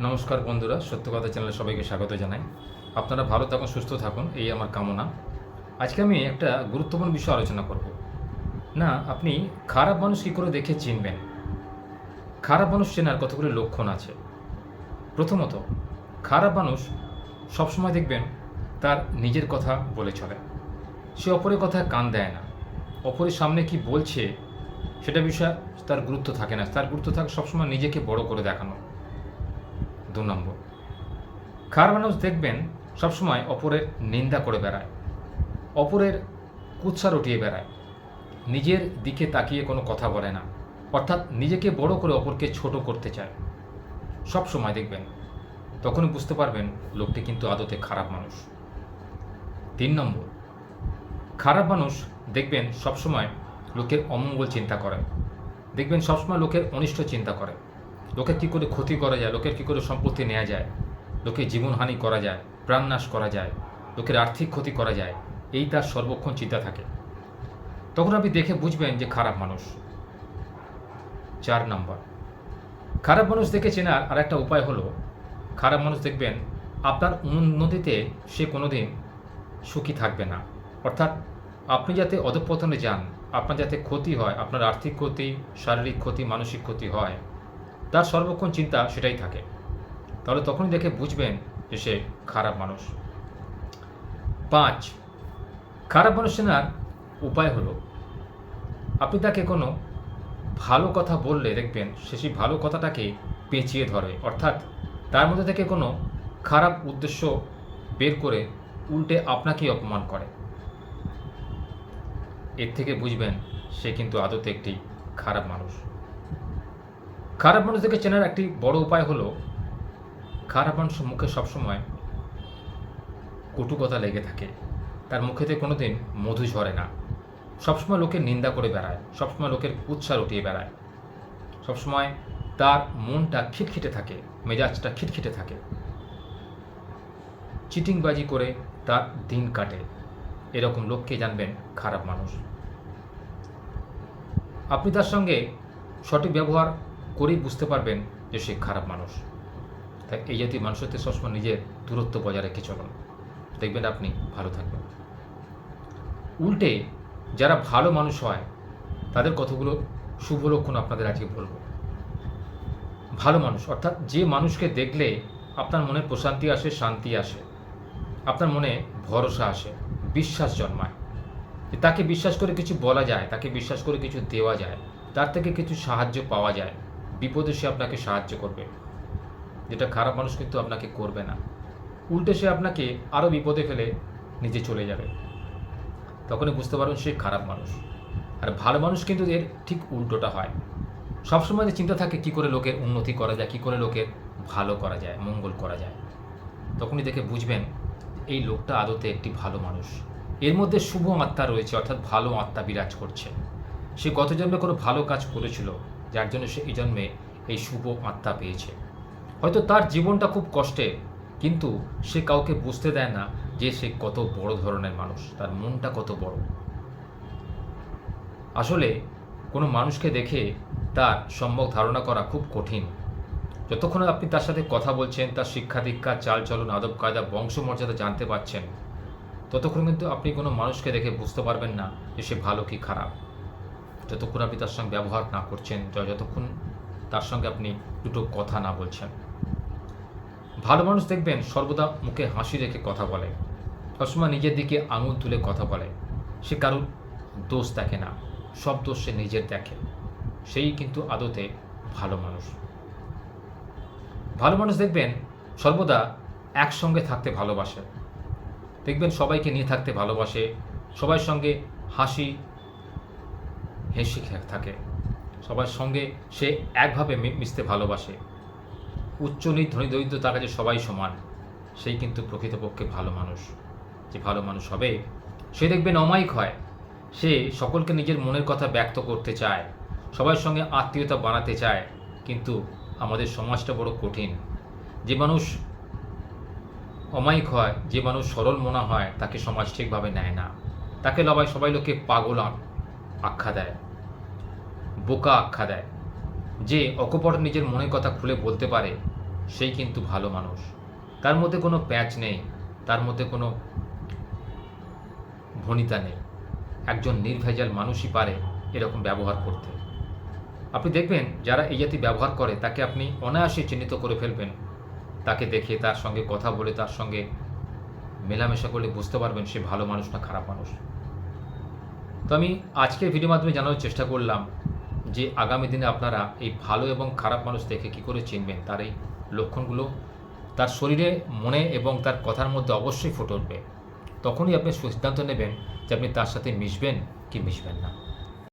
নমস্কার বন্ধুরা, সত্য কথা চ্যানেলে সবাইকে স্বাগত জানাই। আপনারা ভালো থাকুন, সুস্থ থাকুন, এই আমার কামনা। আজকে আমি একটা গুরুত্বপূর্ণ বিষয় আলোচনা করব। না, আপনি খারাপ মানুষ কী করে দেখে চিনবেন? খারাপ মানুষ চেনার কতগুলো লক্ষণ আছে? প্রথমত, খারাপ মানুষ সবসময় দেখবেন তার নিজের কথা বলে চলে। সে অপরের কথা কান দেয় না। অপরের সামনে কি বলছে, সেটা বিষয়ে তার গুরুত্ব থাকে না। তার গুরুত্ব থাকে সবসময় নিজেকে বড় করে দেখানো। দু নম্বর। খারাপ মানুষ দেখবেন সবসময় অপরের নিন্দা করে বেড়ায়, অপরের কুৎসা রটিয়ে বেড়ায়, নিজের দিকে তাকিয়ে কোনো কথা বলে না, অর্থাৎ নিজেকে বড় করে অপরকে ছোট করতে চায়। সব সময় দেখবেন, তখনই বুঝতে পারবেন লোকটি কিন্তু আদতে খারাপ মানুষ। তিন নম্বর, খারাপ মানুষ দেখবেন সবসময় লোকের অমঙ্গল চিন্তা করে দেখবেন সবসময় লোকের অনিষ্ট চিন্তা করে লোকের কী করে ক্ষতি করা যায়? লোকের কী করে সম্পত্তি নেওয়া যায়? লোকের জীবনহানি করা যায়, প্রাণনাশ করা যায়, লোকের আর্থিক ক্ষতি করা যায়, এই তার সর্বক্ষণ চিন্তা থাকে। তখন আপনি দেখে বুঝবেন যে খারাপ মানুষ। চার নম্বর। খারাপ মানুষ দেখে চেনার আর একটা উপায় হলো, খারাপ মানুষ দেখবেন আপনার উন্নতিতে সে কোনোদিন সুখী থাকবে না। অর্থাৎ আপনি যাতে অধঃপতনে যান, আপনার যাতে ক্ষতি হয়, আপনার আর্থিক ক্ষতি, শারীরিক ক্ষতি, মানসিক ক্ষতি হয় তার সর্বক্ষণ চিন্তা সেটাই থাকে। তাহলে তখনই দেখে বুঝবেন যে সে খারাপ মানুষ। পাঁচ, খারাপ মানুষ চেনার উপায় হলো, আপনি তাকে কোনো ভালো কথা বললে দেখবেন সে সেই ভালো কথাটাকে পেঁচিয়ে ধরে। অর্থাৎ তার মধ্যে থেকে কোনো খারাপ উদ্দেশ্য বের করে উল্টে আপনাকেই অপমান করে। এর থেকে বুঝবেন সে কিন্তু আদতে একটি খারাপ মানুষ। খারাপ মানুষদেরকে চেনার একটি বড় উপায় হলো খারাপ মানুষের মুখে সবসময় কটু কথা লেগে থাকে। তার মুখেতে কোনোদিন মধু ঝরে না। সবসময় লোকের নিন্দা করে বেড়ায়, সবসময় লোকের উৎসাহ উঠিয়ে বেড়ায়। সবসময় তার মনটা খিটখিটে থাকে, মেজাজটা খিটখিটে থাকে। চিটিংবাজি করে তার দিন কাটে। এরকম লোককে জানবেন খারাপ মানুষ আপনি তার সঙ্গে সঠিক ব্যবহার করেই বুঝতে পারবেন যে সে খারাপ মানুষ। তাই এই জাতীয় মানুষের থেকে সবসময় নিজের দূরত্ব বজায় রেখে চলুন। দেখবেন আপনি ভালো থাকবেন। উল্টে যারা ভালো মানুষ হয়, তাদের কতগুলো শুভ লক্ষণ আপনাদের আজকে বলব। ভালো মানুষ, অর্থাৎ যে মানুষকে দেখলে আপনার মনে প্রশান্তি আসে, শান্তি আসে, আপনার মনে ভরসা আসে, বিশ্বাস জন্মায়। তাকে বিশ্বাস করে কিছু বলা যায়, তাকে বিশ্বাস করে কিছু দেওয়া যায়, তার থেকে কিছু সাহায্য পাওয়া যায় বিপদে সে আপনাকে সাহায্য করবে। যেটা খারাপ মানুষ কিন্তু আপনাকে করবে না। উল্টে সে আপনাকে আরও বিপদে ফেলে নিজে চলে যাবে। তখনই বুঝতে পারবেন সে খারাপ মানুষ। আর ভালো মানুষ কিন্তু এর ঠিক উল্টোটা হয়। সবসময় যে চিন্তা থাকে, কী করে লোকের উন্নতি করা যায়, কী করে লোকের ভালো করা যায়, মঙ্গল করা যায়। তখনই দেখে বুঝবেন, এই লোকটা আদতে একটি ভালো মানুষ। এর মধ্যে শুভ আত্মা রয়েছে, অর্থাৎ ভালো আত্মা বিরাজ করছে। সে গত জন্মে কোনো ভালো কাজ করেছিল যার জন্য সে এই জন্মে এই শুভ আত্মা পেয়েছে। হয়তো তার জীবনটা খুব কষ্টের কিন্তু সে কাউকে বুঝতে দেয় না যে সে কত বড় ধরনের মানুষ, তার মনটা কত বড়। আসলে কোনো মানুষকে দেখে তার সম্যক ধারণা করা খুব কঠিন। যতক্ষণ আপনি তার সাথে কথা বলছেন, তার শিক্ষা দীক্ষা চালচলন আদব কায়দা, বংশমর্যাদা জানতে পারছেন, ততক্ষণ কিন্তু আপনি কোনো মানুষকে দেখে বুঝতে পারবেন না যে সে ভালো কি খারাপ। যতক্ষণ আপনি তার সঙ্গে ব্যবহার না করছেন যতক্ষণ তার সঙ্গে আপনি দুটো কথা না বলছেন। ভালো মানুষ দেখবেন সর্বদা মুখে হাসি রেখে কথা বলে। সবসময় নিজের দিকে আঙুল তুলে কথা বলে। সে কারুর দোষ দেখে না, সব দোষ সে নিজের দেখে। সেই কিন্তু আদতে ভালো মানুষ। ভালো মানুষ দেখবেন সর্বদা একসঙ্গে থাকতে ভালোবাসে। দেখবেন সবাইকে নিয়ে থাকতে ভালোবাসে সবার সঙ্গে হাসি হেসে থাকে। সবার সঙ্গে সে একভাবে মিশতে ভালোবাসে। উচ্চ নীচ ধনী দরিদ্র তার কাছে সবাই সমান। সেই কিন্তু প্রকৃতপক্ষে ভালো মানুষ। যে ভালো মানুষ হবে, সে দেখবেন অমায়িক হয়। সে সকলকে নিজের মনের কথা ব্যক্ত করতে চায়। সবার সঙ্গে আত্মীয়তা বানাতে চায়। কিন্তু আমাদের সমাজটা বড় কঠিন। যে মানুষ অমায়িক হয়, যে মানুষ সরল মনা হয়, তাকে সমাজ ঠিকভাবে নেয় না। তাকে লবাই সবাই লোকে পাগল আখ্যা দেয়। বোকা আখ্যা দেয়। যে অকপট নিজের মনের কথা খুলে বলতে পারে, সেই কিন্তু ভালো মানুষ। তার মধ্যে কোনো প্যাচ নেই, তার মধ্যে কোনো ভনিতা নেই। একজন নির্ভেজাল মানুষই পারে এরকম ব্যবহার করতে। আপনি দেখবেন, যারা এই জাতি ব্যবহার করে, তাকে আপনি অনায়াসে চিহ্নিত করে ফেলবেন। তাকে দেখে তার সঙ্গে কথা বলে, তার সঙ্গে মেলামেশা করলে বুঝতে পারবেন সে ভালো মানুষ না খারাপ মানুষ। তো আমি আজকের ভিডিও মাধ্যমে জানানোর চেষ্টা করলাম যে আগামী দিনে আপনারা এই ভালো এবং খারাপ মানুষ দেখে কি করে চিনবেন? তার এই লক্ষণগুলো তার শরীরে মনে এবং তার কথার মধ্যে অবশ্যই ফুটে উঠবে। তখনই আপনি সিদ্ধান্ত নেবেন যে আপনি তার সাথে মিশবেন কি মিশবেন না।